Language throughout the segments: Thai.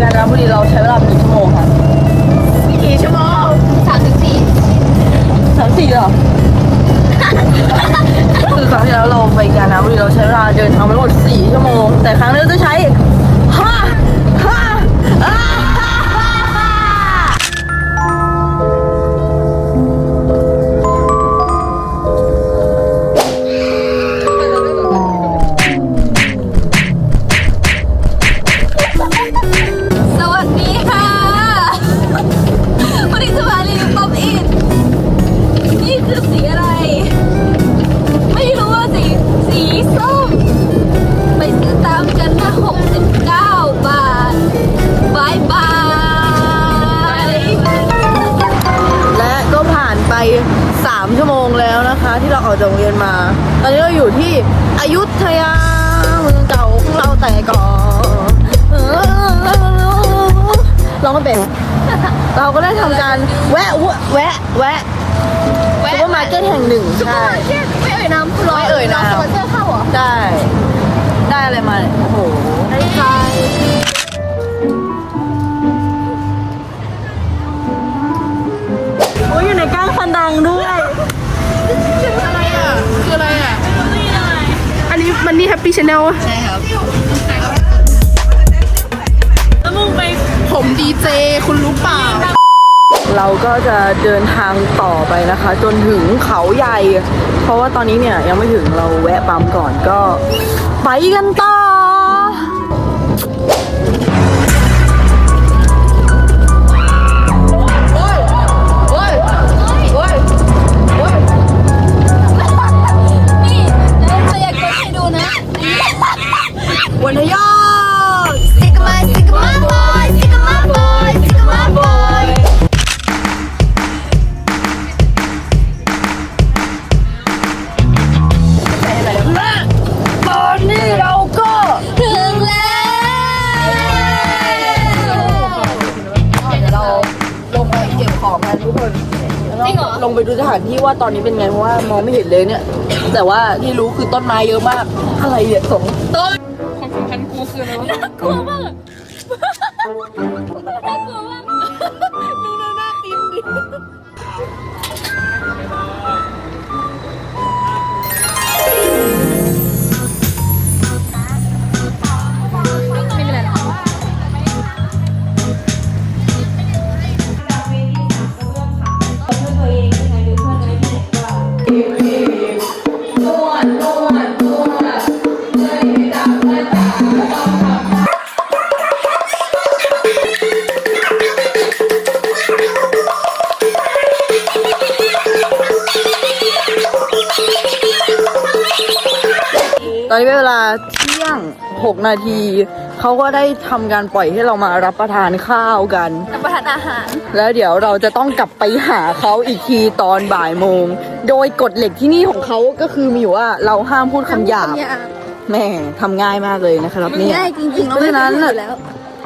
กาญจนบุรีเราใช้เวลาไปกี่ชั่วโมงคะกี่ชั่วโมงสามสิบสี่สามสี่เหรอ คือครั้งที่แล้วเราไปกาญจนบุรีเราใช้เวลาเดินทางไปทั้งหมดสี่ชั่วโมง แต่ครั้งนี้เราจะใช้ ออกจากโรงเรียนมา ตอนนี้เราอยู่ที่อยุธยาเมืองเก่าของเราแต่ก่อนเออเราก็เป็น เราก็ได้ทำการแวะแวะแวะซูเปอร์มาร์เก็ตแห่งหนึ่งใช่ไม่เอ่ยน้ำร้อยไม่เอ่ยน้ำสปอนเซอร์เข้าเหรอ ได้ ได้อะไรมาเนี่ยโอ้โห ได้ใจโอ้ยอยู่ในก้างฟันดังด้วย คืออะไรอะ อันนี้มันนี่แฮปปี้ชาแนลใช่ครับแล้วมึงไปผมดีเจคุณรู้เปล่า เราก็จะเดินทางต่อไปนะคะ จนถึงเขาใหญ่ เพราะว่าตอนนี้เนี่ยยังไม่ถึงเราแวะปั๊มก่อนก็ ไปกันต่อานที่ว่าตอนนี้เป็นไงเพราะว่ามองไม่เห็นเลยเนี่ย แต่ว่าที่รู้คือต้นไม้เยอะมาก อะไรเนี่ยสองต้นความสัมพันธ์กูคืออะไรวะน่ากลัวมาก ตอนนี้เป็นเวลาเที่ยง 6 นาที เขาก็ได้ทำการปล่อยให้เรามารับประทานข้าวกัน รับประทานอาหาร แล้วเดี๋ยวเราจะต้องกลับไปหาเขาอีกทีตอนบ่ายโมง โดยกฎเหล็กที่นี่ของเขาก็คือมีอยู่ว่าเราห้ามพูดคำหยาบ แม่ทำง่ายมากเลยนะครับเนี่ยง่ายจริงๆเพราะฉะนั้นเราน่ะไม่ได้พูดอยู่แล้ว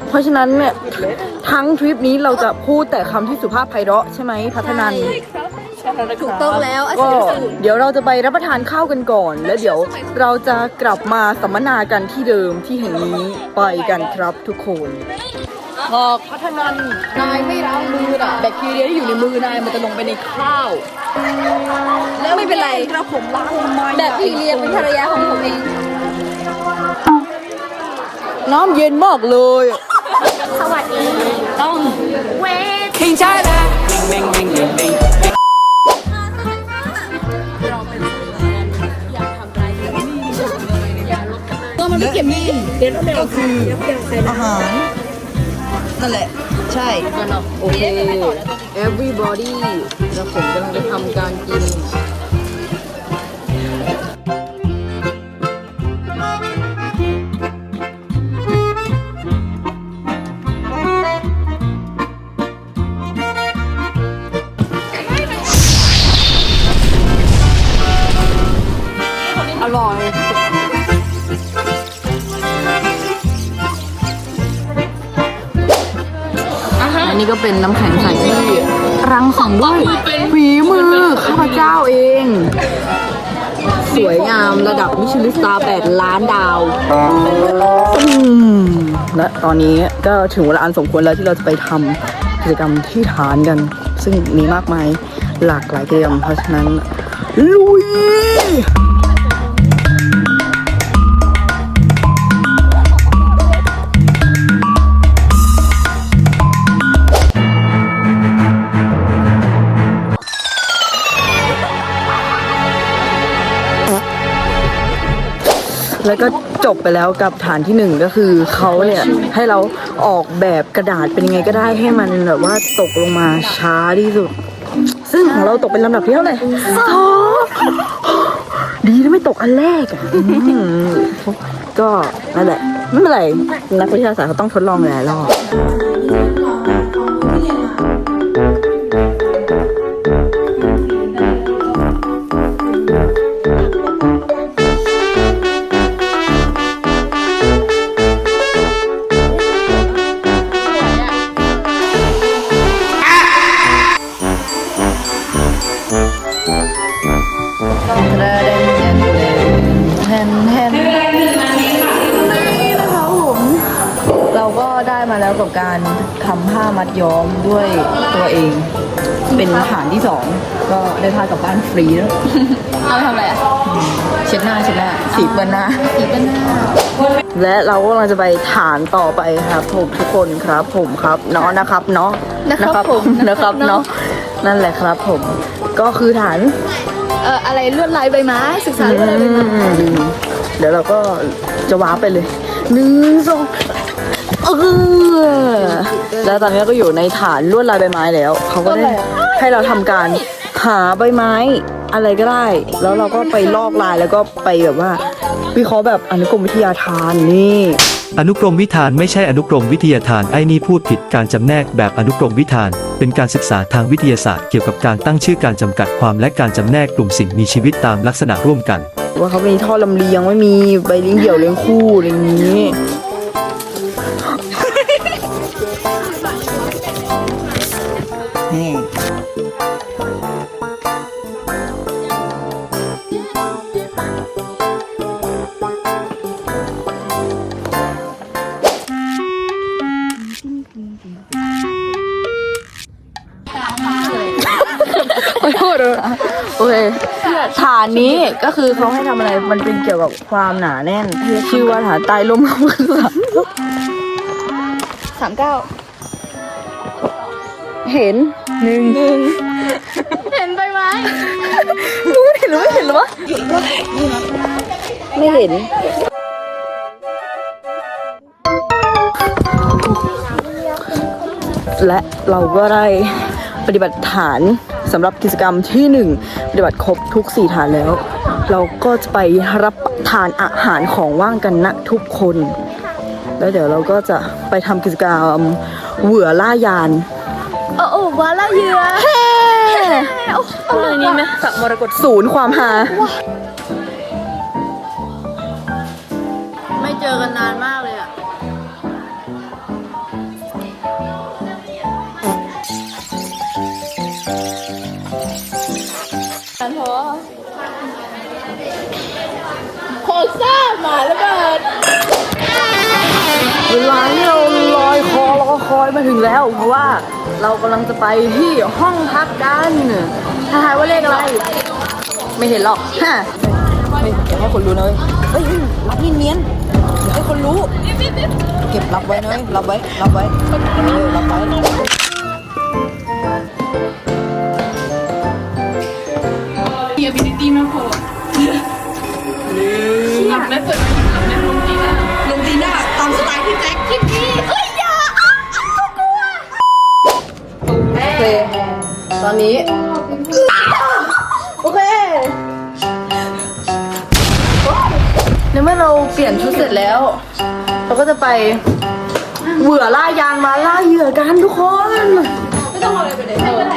เพราะฉะนั้นเนี่ยทั้งทริปนี้เราจะพูดแต่คำที่สุภาพไพเราะใช่ไหมพัฒนัน ถูกต้องแล้วอาก็ชีพสูตรเดี๋ยวเราจะไปรับประทานข้าวกันก่อน แล้วเดี๋ยวเราจะกลับมาสัมมนากันที่เดิมที่แห่งนี้ไปกันครับทุกคนหากพัฒนันนายไม่ล้างมือน่ะแบคทีเรียที่อยู่ในมือนายมันจะลงไปในข้าว แล้วไม่เป็นไรกระผมล้างทำไมแบบพี่เรียนเป็นภรรยาของผมเอง น้ำเย็นมากเลย สวัสดีต้องเวท King China. Bing, bing, bing, bing, bing. ก็คืออาหารนั่นแหละ ใช่โอเค everybody แล้วผมกำลังจะทำการกิน อันนี้ก็เป็นน้ำแข็งใสที่รังสรรค์ด้วยฝีมือข้าพเจ้าเอง สวยงามระดับมิชลินสตาร์8ล้านดาวอืมและตอนนี้ก็ถึงเวลาอันสมควรแล้วที่เราจะไปทำกิจกรรมที่ฐานกัน ซึ่งมีมากมายหลากหลายกิจกรรมเพราะฉะนั้นลุย แล้วก็จบไปแล้วกับฐานที่หนึ่งก็คือเขาเนี่ยให้เราออกแบบกระดาษเป็นยังไงก็ได้ให้มันแบบว่าตกลงมาช้าที่สุด ซึ่งของเราตกเป็นลำดับที่เท่าไหร่สองดีนะไม่ตกอันแรกอะอืมก็นั่นแหละไม่เป็นไรนักวิทยาศาสตร์เขาต้องทดลองหลายรอบานที่สองก็ได้ผ้ากลับบ้านฟรีแล้วเอาไปทำอะไรอะเช็ดหน้าเช็ดหน้าสีเปื้อนหน้า สีเป็นหน้าและเราก็กำลังจะไปฐานต่อไปครับผมทุกคนครับผมครับเนาะนะครับเนาะนะครับผมนะครับเนาะนั่นแหละครับผม ก็คือฐานเอ่ออะไรลวดลายใบไม้ศึกษาลวดลายใบไม้อืมเดี๋ยวเราก็จะว้าร์ปไปเลยหนึ่งสองเออแล้วตอนนี้ก็อยู่ในฐานลวดลายใบไม้แล้วเขาก็ได้ให้เราทำการหาใบไม้อะไรก็ได้ แล้วเราก็ไปลอกลายแล้วก็ไปแบบว่า วิเคราะห์แบบอนุกรมวิทยาทานนี่ อนุกรมวิธานไม่ใช่อนุกรมวิทยาทานไอ้นี่พูดผิดการจำแนกแบบอนุกรมวิธาน เป็นการศึกษาทางวิทยาศาสตร์เกี่ยวกับการตั้งชื่อการจำกัดความและการจำแนกกลุ่มสิ่งมีชีวิตตามลักษณะร่วมกัน ว่าเขามีท่อลำเลียงไม่มีใบเลี้ยงเดี่ยวเลี้ยงคู่อะไรอย่างนี้นี่ นนี้ก็คือเขาให้ทำอะไรมันเป็นเกี่ยวกับความหนาแน่น ชื่อว่าฐานใต้ลมลมคือสามสามเก้าเห็นหนึ่งหนึ่งเห็นใบไม้รู้เห็นหรือไม่เห็นหรือวะไม่เห็นและเราก็ได้ปฏิบัติฐาน สำหรับกิจกรรมที่หนึ่งปฏิบัติครบทุกสี่ฐานแล้ว เราก็จะไปรับประทานอาหารของว่างกันนะทุกคน แล้วเดี๋ยวเราก็จะไปทำกิจกรรมเหวือล่ายานโอ้โอ้วาละเยืออะไรนี่ไหมสักมรกตศูนย์ความหาไม่เจอกันนานมาก อะโคซ่าหมาระเบิดเวลาที่เราลอยคอรอคอยมาถึงแล้ว เพราะว่าเรากำลังจะไปที่ห้องพักกันถ้าทายว่าเลขอะไร ไม่เห็นหรอกฮะให้คนรู้นะเลยเฮ้ยรับเนียนๆอย่าให้คนรู้ เก็บรับไว้นะเว้ยรับไว้รับไว้เออรับไว้มี ability มากพอ หลับได้เปิดหลับได้ลงดีนะลงดีหน้าตามสไตล์พี่แจ็คคลิปนี้เอ้ยอย่าโอเคตอนนี้ โอเคในเมื่อเราเปลี่ยนชุดเสร็จแล้ว เราก็จะไปเหวี่อล่ายางมาล่าเหยื่อกันทุกคน ไม่ต้องเอาอะไรไปไหน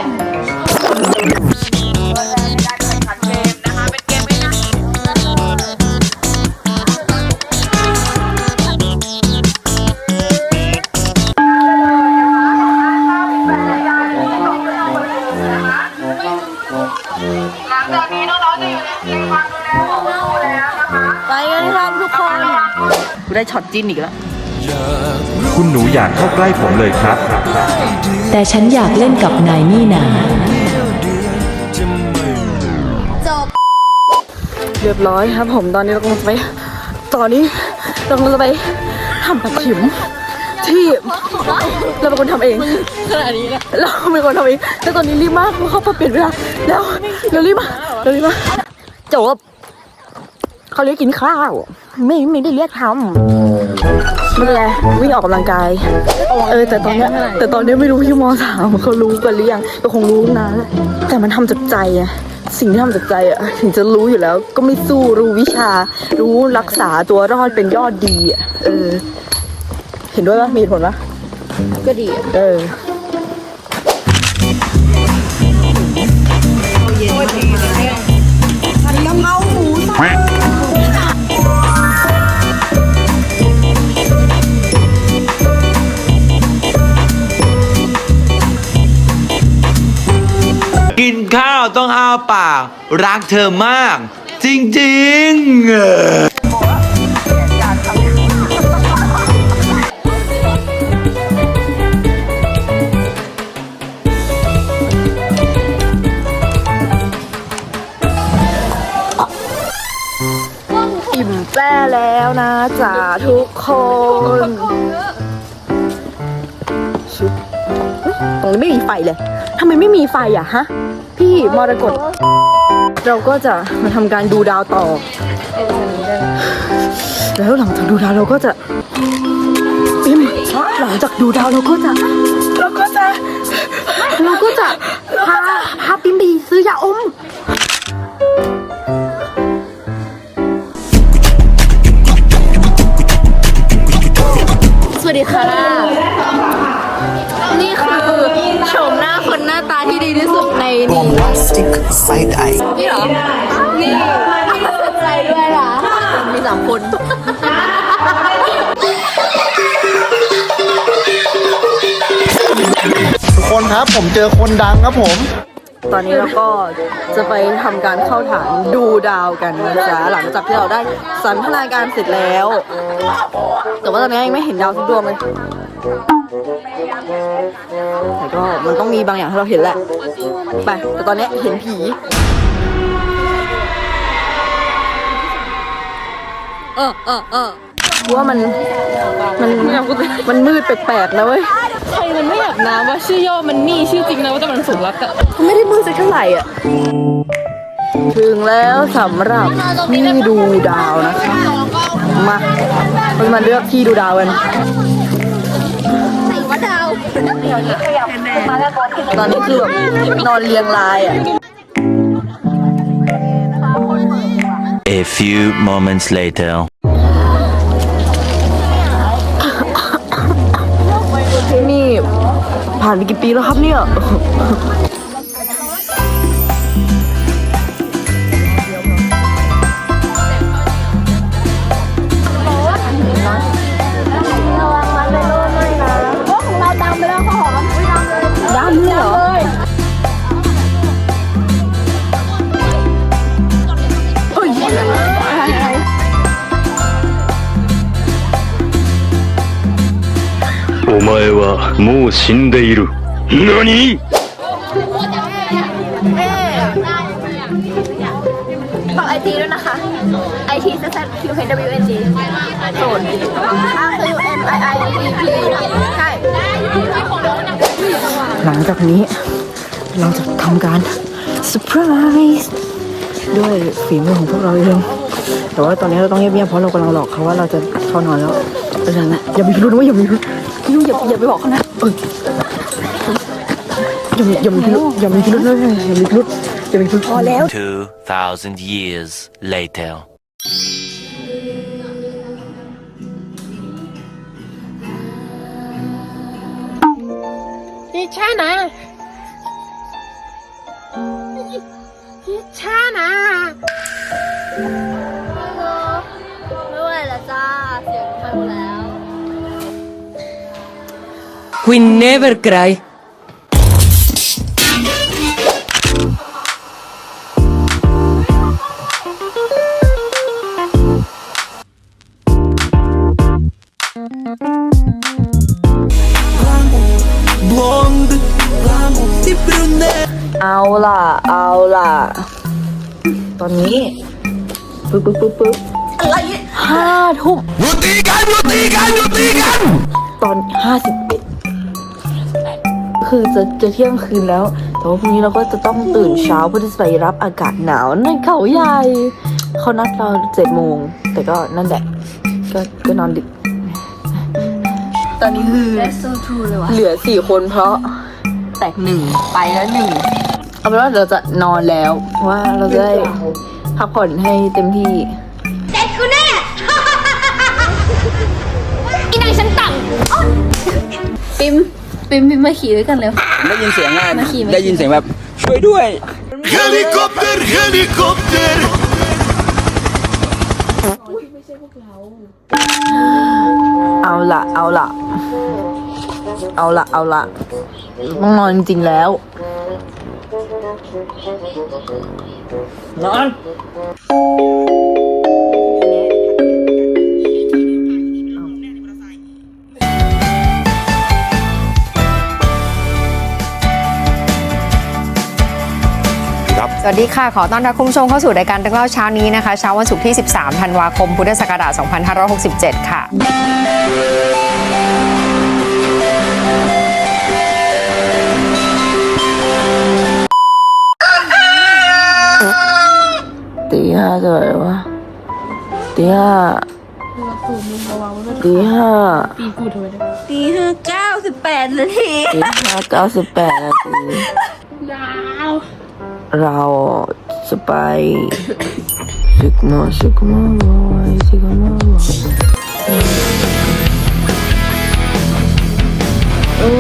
ช็อตจินอีกแล้ว คุณหนูอยากเข้าใกล้ผมเลยครับ แต่ฉันอยากเล่นกับนายนี่นาเรียบร้อยครับผมตอนนี้เรากำลังจะไปตอนนี้เรากำลังจะไปทำปัดฉิม ที่เราเป็นคนทำเองขนาดนี้นะเราเป็นคนทำเองแต่ตอนนี้รีบมากเพราะเขาเปลี่ยนเวลาแล้วเรารีบมาเรารีบมาจบเขาเรียกกินข้าว ไม่ไม่ได้เรียกทำไม่เป็นไรวิ่งออกกำลังกายเออแต่ตอนเนี้ยแต่ตอนเนี้ยไม่รู้พี่มสามเขารู้กันหรือยังก็คงรู้นานแล้วแต่มันทำจากใจอะสิ่งที่ทำจากใจอะถึงจะรู้อยู่แล้ว ก็ไม่สู้รู้วิชา รู้รักษาตัวรอดเป็นยอดดีอะเออ เห็นด้วยปะมีเหตุผลปะก็ดีเออกิน ข้าวต้องอ้าปาก รักเธอมาก จริงๆอิ่มแป้แล้วนะจ๊ะทุกคนชุบเฮ้ยตรงนี้ไม่มีไฟเลยทำไมไม่มีไฟอะฮะ พี่มรกตเราก็จะมาทำการดูดาวต่อ แล้วหลังจากดูดาวเราก็จะปิมหลังจากดูดาวเราก็จะ เราก็จะ เราก็จะพาพาปิมไปซื้อยาอม สวัสดีค่ะ bombastic side eye. นี่เหรอ นี่สนใจด้วยล่ะมีสามคน ทุกคนครับผมเจอคนดังครับผม ตอนนี้เราก็จะไปทำการเข้าฐานดูดาวกันนะจ๊ะหลังจากที่เราได้สันทนาการเสร็จแล้ว แต่ว่าตอนนี้ยังไม่เห็นดาวทุกดวงเลยแต่ก็มันต้องมีบางอย่างที่เราเห็นแหละ ไป แต่ตอนนี้เห็นผี เออเออเออว่ามันมันมันมืดแปลกๆนะเว้ยใครมันไม่อยากน้ำว่าชื่อย่อมันนี่ชื่อจริงนะว่าแต่มันสูงรักอะไม่ได้มืดสักเท่าไหร่อะถึงแล้วสำหรับที่ดูดาวนะคะมาเรามาเลือกที่ดูดาวกันว่าดาว ตอนนี้คือแบบนอนเรียงรายอะ A few moments later. นี่ผ่านไปกี่ปีแล้วครับเนี่ย もう死んでいる。何 ฝากไอจีด้วยนะคะ ไอ T Z Z Q H W N G โสด R Q M I I E P ใช่ หลังจากนี้ เราจะทำการเซอร์ไพรส์ด้วยฝีมือของพวกเราเองแต่ว่าตอนนี้เราต้องเงียบๆเพราะเรากำลังหลอกเขาว่าเราจะเข้านอนแล้วเพราะฉะนั้นนะอย่ามีพิรุธนะเว้ยอย่ามีพิรุธพี่นุ้ย อย่าอย่าไปบอกเขานะเอออย่ามีอย่ามีพิรุธอย่ามีพิรุธนะอย่ามีพิรุธอย่ามีพิรุธพอแล้ว 2,000 years later. พี่ชานะพี่ชานะไม่ไหวแล้วจ้า เสียงไปหมดแล้ว We never cry. เอาล่ะ เอาล่ะ ตอนนี้ปึ๊บปึ๊บปึ๊บปึ๊บอะไรห้าทุ่มยุติกันยุติกันยุติกัน ตอนห้าสิบเอ็ด คือจะจะเที่ยงคืนแล้ว แต่ว่าพรุ่งนี้เราก็จะต้องตื่นเช้าเพื่อที่จะไปรับอากาศหนาวในเขาใหญ่เขานัดเราเจ็ดโมง แต่ก็นั่นแหละ ก็ก็นอนดึก ตอนนี้คือ That's so true เลยว่ะเหลือสี่คนเพราะแตกหนึ่งไปแล้วหนึ่งเอาเป็นว่าเราจะนอนแล้วเพราะว่าเราจะได้พักผ่อนให้เต็มที่เด็กกูแน่อีนางฉันต่ำปิม ปิมปิมมาขี่ด้วยกันเร็ว ได้ยินเสียงไงมาขี่มาขี่ ได้ยินเสียงแบบช่วยด้วย Helikopter, helikopter. เอาละเอาละเอาละเอาละต้องนอนจริงๆแล้ว นอน วัสดีค่ะ ขอต้อนรับคุณผู้ชมเข้าสู่รายการเรื่องเล่าเช้านี้นะคะ เช้าวันศุกร์ที่ 13 ธันวาคม พุทธศักราช 2567 ค่ะตีห้าเท่าไหร่วะตีห้าตีห้าปีกูทำไมได้ตีห้าเก้าสิบแปดนาทีตีห้าเก้าสิบแปดนาทีดาว เราจะไปซิกมาซิกมาบอยซิกมาบอย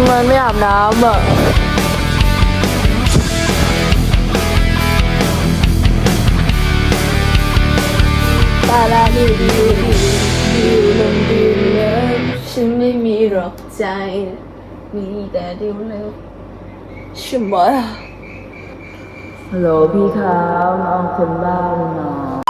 มันไม่อาบน้ำอะปาราดิวดิวดิวดิวลงดิวเลิฟฉันไม่มีหรอกใจ มีแต่ดิวเลิฟใช่ไหม ฮัลโหลพี่ครับมาเอาคนบ้ามาหน่อย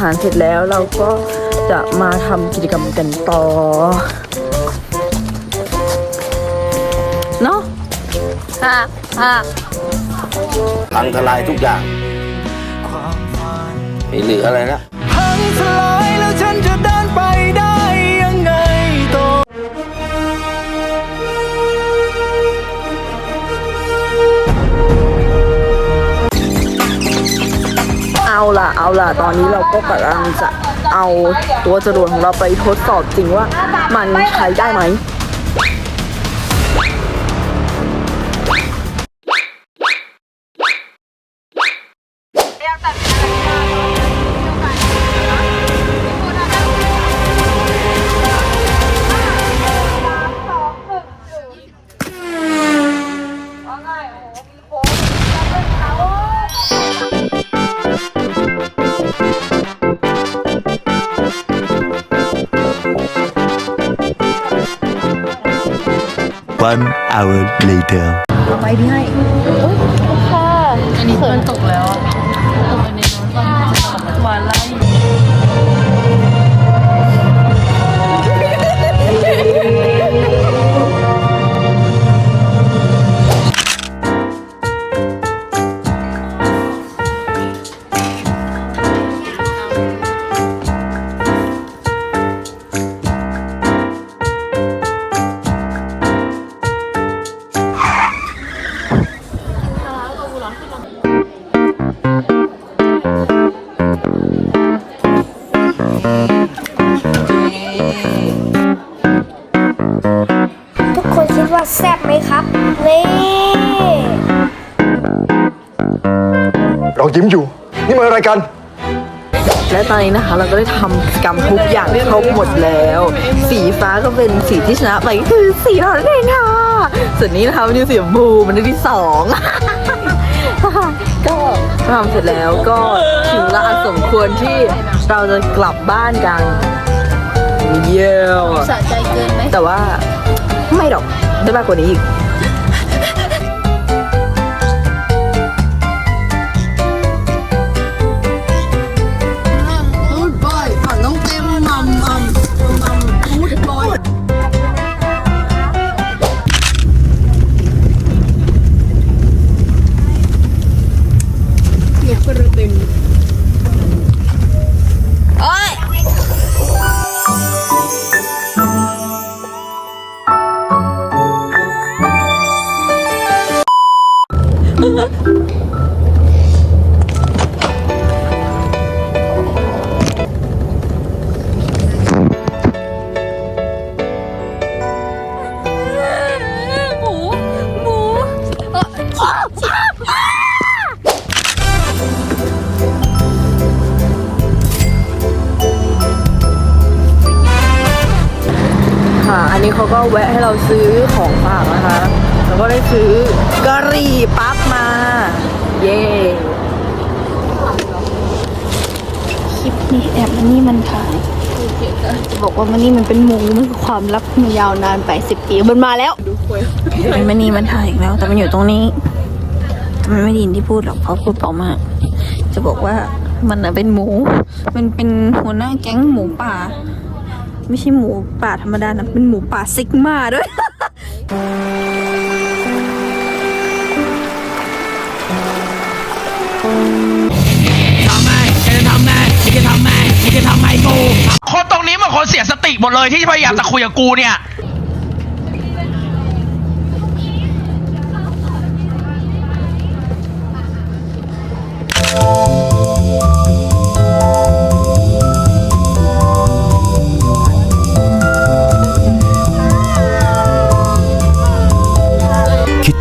หารเสร็จแล้วเราก็จะมาทำกิจกรรมกันต่อเนาะฮ่าฮ่าพังทลายทุกอย่างไม่เหลืออะไรแล้วเอาล่ะเอาล่ะ ตอนนี้เราก็กำลังจะเอาตัวจรวดของเราไปทดสอบจริงว่ามันใช้ได้ไหม One hour later. ไปดีให้ค่ะอันนี้มันตกแล้ว ทุกคนคิดว่าแซ่บไหมครับ นี่เรายิ้มอยู่ นี่มันอะไรกัน และตอนนี้นะคะเราก็ได้ทำกิจกรรมทุกอย่างครบหมดแล้ว สีฟ้าก็เป็นสีที่ชนะไปก็คือสีเรานั่นเองค่ะส่วนนี้นะคะมันคือสีชมพูมันได้ที่สอง ก็ทำเสร็จแล้วก็ถึงเวลาอันสมควรที่เราจะกลับบ้านกัน เยี่ยมสะใจเกินไหมแต่ว่าไม่หรอกได้มากกว่านี้อีก เขาก็แวะให้เราซื้อของฝากนะคะ แล้วก็ได้ซื้อกะหรี่ปั๊บมา เย้คลิปนี้แอบมันนี่มันถ่ายจะบอกว่ามันนี่มันเป็นหมูมันคือความลับมันยาวนานไปสิบปีมันมาแล้วมันนี่มันถ่ายอีกแล้ว แต่มันอยู่ตรงนี้แต่มันไม่ไดยินที่พูดหรอกเพราะพูดเบามาก จะบอกว่ามันน่ะเป็นหมู มันเป็นหัวหน้าแก๊งหมูป่า ไม่ใช่หมูป่าธรรมดานะ เป็นหมูป่าซิกมาด้วย คนตรงนี้มันคนเสียสติหมดเลยที่พยายามจะคุยกับกูเนี่ยคิด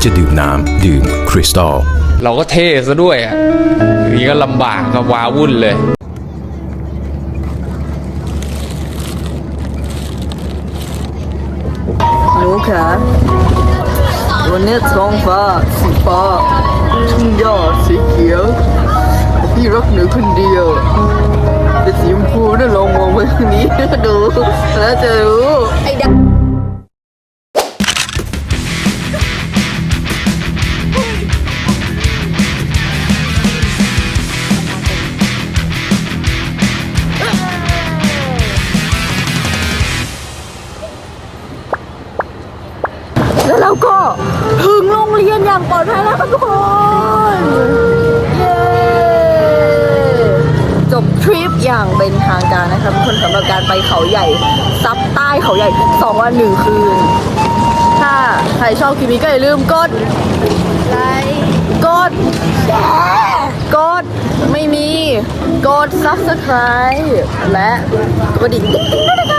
จะดื่มน้ำดื่มคริสตัลเราก็เท่ซะด้วยอะอย่างนี้ก็ลำบากก็ว้าวุ่นเลยหนูคะวันนี้ท้องฟ้าสีฟ้าทุ่งหญ้าสีเขียวพี่รักหนูคนเดียวแต่สีชมพูน่ะลองมองไปทางนี้ดูแล้วจะรู้ไอ้ด ดภัยแล้วครับทุกคน เย้ จบทริปอย่างเป็นทางการนะครับทุกคนสำหรับการไปเขาใหญ่ ซับใต้เขาใหญ่สองวันหนึ่งคืน ถ้าใครชอบคลิปนี้ก็อย่าลืมกด ไลค์ กด แชร์ กด ไม่มี กด subscribe และกดดิ่งด้วยนะคะ